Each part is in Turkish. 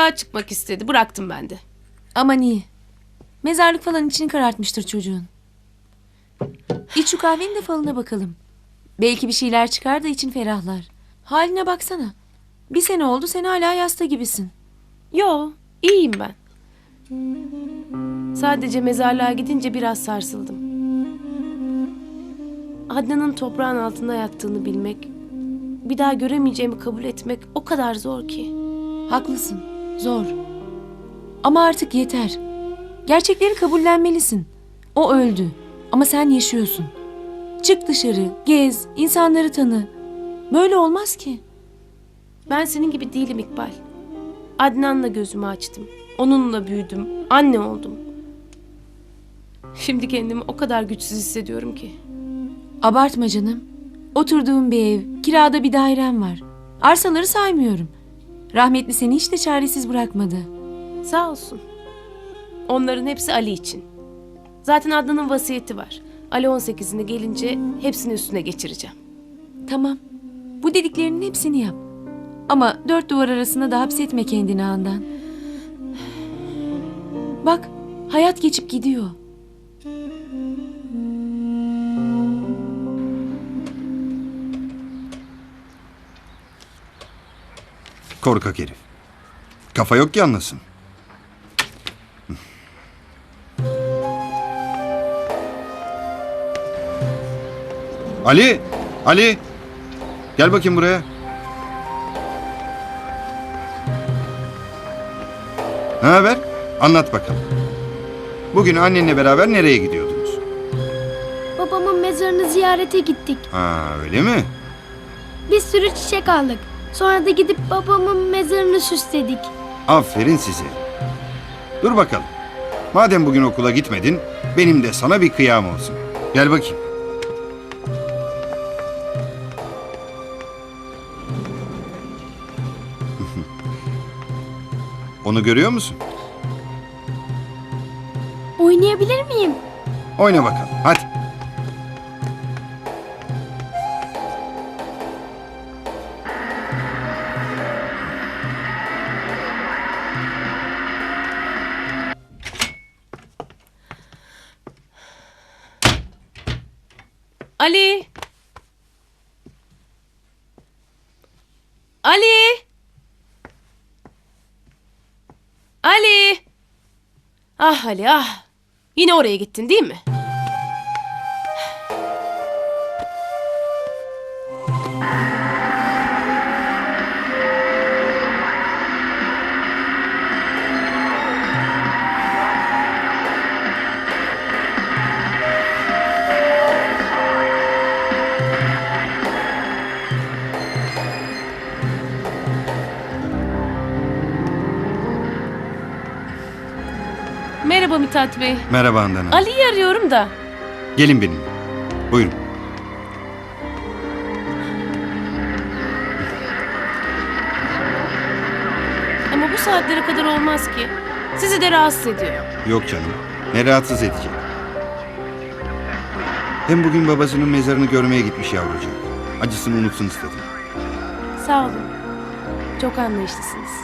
Sokağa çıkmak istedi. Bıraktım ben de. Aman iyi. Mezarlık falan içini karartmıştır çocuğun. İç şu kahvenin de falına bakalım. Belki bir şeyler çıkar da için ferahlar. Haline baksana. Bir sene oldu sen hala yasta gibisin. Yo, iyiyim ben. Sadece mezarlığa gidince biraz sarsıldım. Adnan'ın toprağın altında yattığını bilmek, bir daha göremeyeceğimi kabul etmek o kadar zor ki. Haklısın. Zor. Ama artık yeter. Gerçekleri kabullenmelisin. O öldü. Ama sen yaşıyorsun. Çık dışarı, gez, insanları tanı. Böyle olmaz ki. Ben senin gibi değilim İkbal. Adnan'la gözümü açtım. Onunla büyüdüm. Anne oldum. Şimdi kendimi o kadar güçsüz hissediyorum ki. Abartma canım. Oturduğum bir ev, kirada bir dairem var. Arsaları saymıyorum. Rahmetli seni hiç de çaresiz bırakmadı. Sağ olsun. Onların hepsi Ali için. Zaten Adnan'ın vasiyeti var. Ali 18'ine gelince hepsini üstüne geçireceğim. Tamam. Bu dediklerinin hepsini yap. Ama dört duvar arasında da hapsetme kendini andan. Bak, hayat geçip gidiyor. Korkak herif. Kafa yok ki anlasın. Ali! Ali! Gel bakayım buraya. Ne haber? Anlat bakalım. Bugün annenle beraber nereye gidiyordunuz? Babamın mezarını ziyarete gittik. Ha öyle mi? Bir sürü çiçek aldık. Sonra da gidip babamın mezarını süsledik. Aferin size. Dur bakalım. Madem bugün okula gitmedin, benim de sana bir kıyam olsun. Gel bakayım. Onu görüyor musun? Oynayabilir miyim? Oyna bakalım. Hadi. Ali! Ali! Ah Ali ah! Yine oraya gittin değil mi? Mithat Bey. Merhaba Handan Hanım. Ali'yi arıyorum da. Gelin benimle. Buyurun. Ama bu saatlere kadar olmaz ki. Sizi de rahatsız ediyor. Yok canım. Ne rahatsız edecek. Hem bugün babasının mezarını görmeye gitmiş yavrucak. Acısını unutsun istedim. Sağ olun. Çok anlayışlısınız.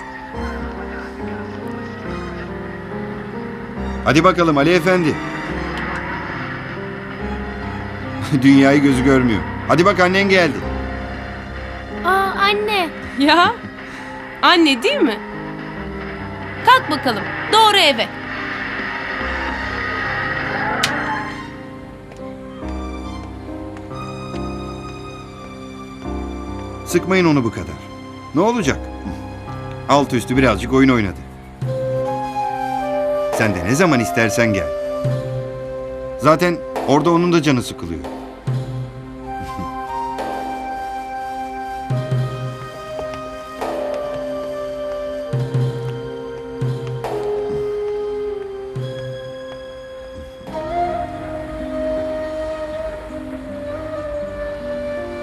Hadi bakalım Ali Efendi. Dünyayı gözü görmüyor. Hadi bak annen geldi. Aa anne. Ya? Anne değil mi? Kalk bakalım. Doğru eve. Sıkmayın onu bu kadar. Ne olacak? Alt üstü birazcık oyun oynadı. Sen de ne zaman istersen gel. Zaten orada onun da canı sıkılıyor.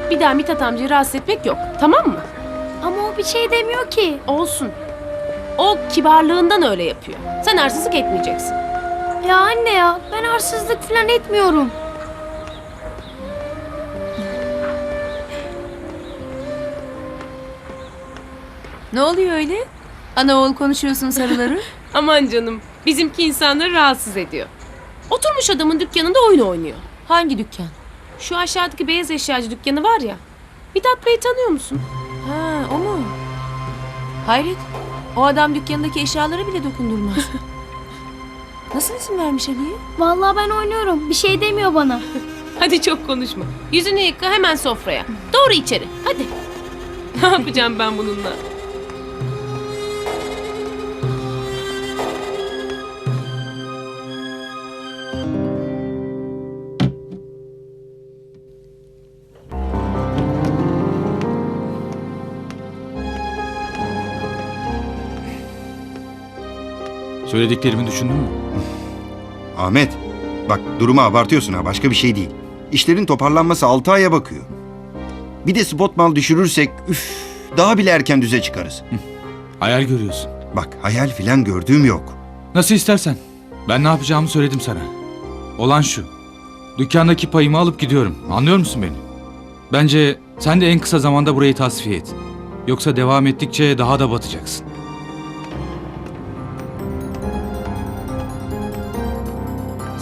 Bir daha Mithat amcayı rahatsız etmek yok. Tamam mı? Ama o bir şey demiyor ki. Olsun. O kibarlığından öyle yapıyor. Sen arsızlık etmeyeceksin. Ya anne ya ben arsızlık falan etmiyorum. Ne oluyor öyle? Ana oğul konuşuyorsun sarıları. Aman canım bizimki insanları rahatsız ediyor. Oturmuş adamın dükkanında oyun oynuyor. Hangi dükkan? Şu aşağıdaki beyaz eşyacı dükkanı var ya. Mithat Bey'i tanıyor musun? Ha o mu? Hayret. O adam dükkanındaki eşyalara bile dokundurmaz. Nasıl izin vermiş Ali'ye? Vallahi ben oynuyorum. Bir şey demiyor bana. Hadi çok konuşma. Yüzünü yıka hemen sofraya. Doğru içeri. Hadi. Ne yapacağım ben bununla? Söylediklerimi düşündün mü? Ahmet, bak durumu abartıyorsun ha başka bir şey değil. İşlerin toparlanması 6 aya bakıyor. Bir de spot mal düşürürsek üf daha bile erken düze çıkarız. Hayal görüyorsun. Bak hayal filan gördüğüm yok. Nasıl istersen. Ben ne yapacağımı söyledim sana. Olan şu. Dükkandaki payımı alıp gidiyorum. Anlıyor musun beni? Bence sen de en kısa zamanda burayı tasfiye et. Yoksa devam ettikçe daha da batacaksın.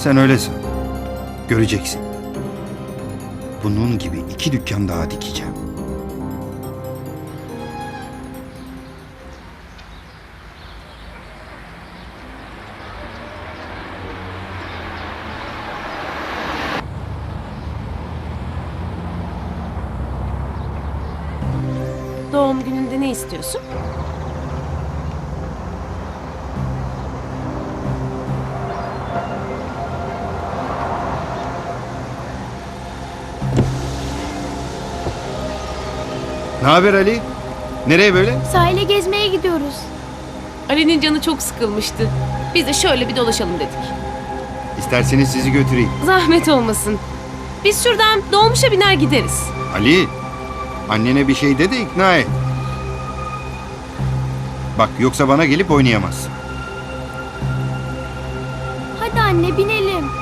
Sen öylesin. Göreceksin. Bunun gibi iki dükkan daha dikeceğim. Doğum gününde ne istiyorsun? Ne haber Ali? Nereye böyle? Sahile gezmeye gidiyoruz. Ali'nin canı çok sıkılmıştı. Biz de şöyle bir dolaşalım dedik. İsterseniz sizi götüreyim. Zahmet olmasın. Biz şuradan dolmuşa biner gideriz. Ali, annene bir şey de de ikna et. Bak yoksa bana gelip oynayamaz. Hadi anne binelim.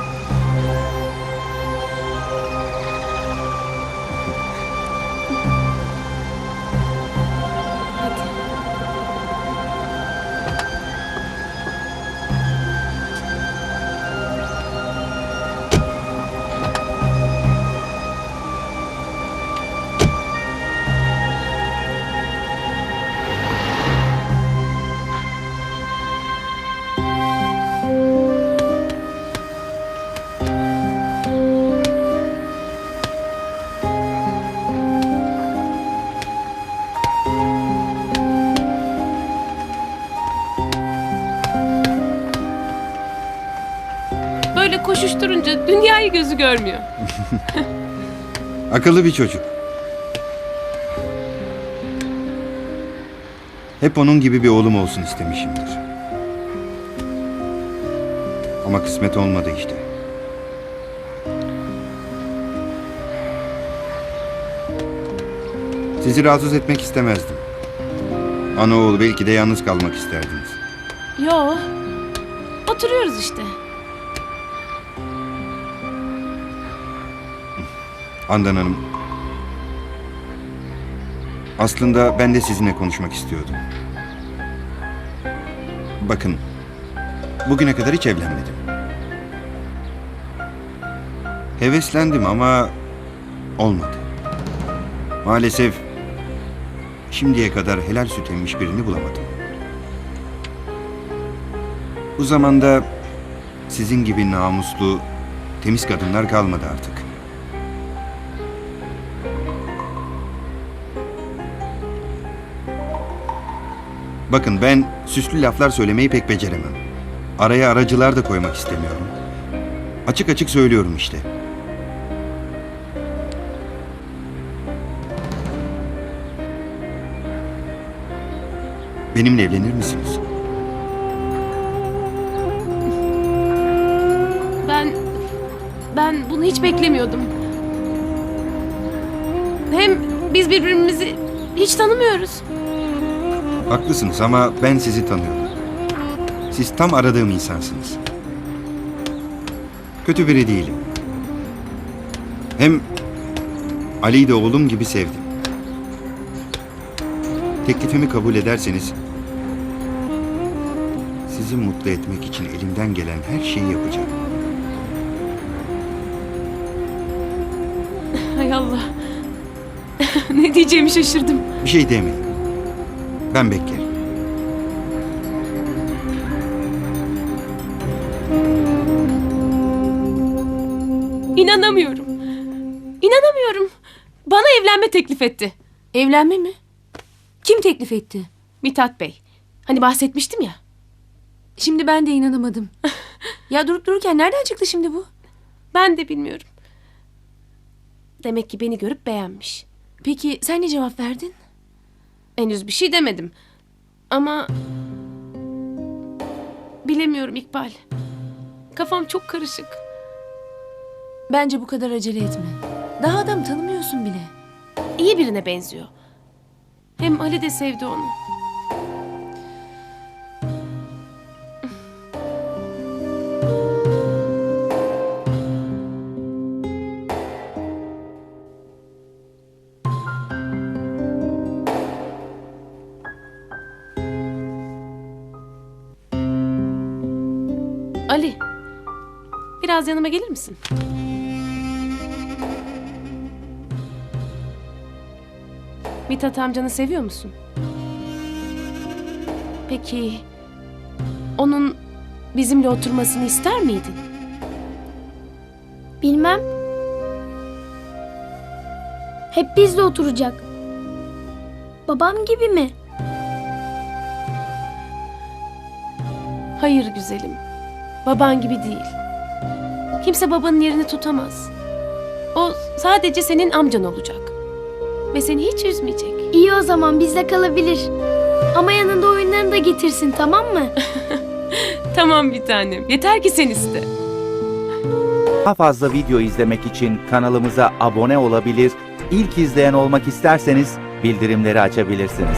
Böyle koşuşturunca dünyayı gözü görmüyor. Akıllı bir çocuk. Hep onun gibi bir oğlum olsun istemişimdir. Ama kısmet olmadı işte. Sizi rahatsız etmek istemezdim. Ana oğul belki de yalnız kalmak isterdiniz. Yo. Oturuyoruz işte. Handan Hanım. Aslında ben de sizinle konuşmak istiyordum. Bakın. Bugüne kadar hiç evlenmedim. Heveslendim ama olmadı. Maalesef şimdiye kadar helal süt emmiş birini bulamadım. Bu zamanda sizin gibi namuslu, temiz kadınlar kalmadı artık. Bakın ben süslü laflar söylemeyi pek beceremem. Araya aracılar da koymak istemiyorum. Açık açık söylüyorum işte. Benimle evlenir misiniz? Ben ben bunu hiç beklemiyordum. Hem biz birbirimizi hiç tanımıyoruz. Haklısınız ama ben sizi tanıyorum. Siz tam aradığım insansınız. Kötü biri değilim. Hem Ali'yi de oğlum gibi sevdim. Teklifimi kabul ederseniz sizi mutlu etmek için elimden gelen her şeyi yapacağım. Hay Allah. ne diyeceğimi şaşırdım. Bir şey demeyin. Ben beklerim. İnanamıyorum. İnanamıyorum. Bana evlenme teklif etti. Evlenme mi? Kim teklif etti? Mithat Bey. Hani bahsetmiştim ya. Şimdi ben de inanamadım. ya durup dururken nereden çıktı şimdi bu? Ben de bilmiyorum. Demek ki beni görüp beğenmiş. Peki sen ne cevap verdin? Henüz bir şey demedim. Ama... Bilemiyorum İkbal. Kafam çok karışık. Bence bu kadar acele etme. Daha adam tanımıyorsun bile. İyi birine benziyor. Hem Ali de sevdi onu. Biraz yanıma gelir misin? Mithat amcanı seviyor musun? Peki onun bizimle oturmasını ister miydin? Bilmem. Hep bizle oturacak. Babam gibi mi? Hayır güzelim. Baban gibi değil. Kimse babanın yerini tutamaz. O sadece senin amcan olacak. Ve seni hiç üzmeyecek. İyi o zaman bizle kalabilir. Ama yanında oyunlarını da getirsin tamam mı? Tamam bir tanem. Yeter ki sen iste. Daha fazla video izlemek için kanalımıza abone olabilir, ilk izleyen olmak isterseniz bildirimleri açabilirsiniz.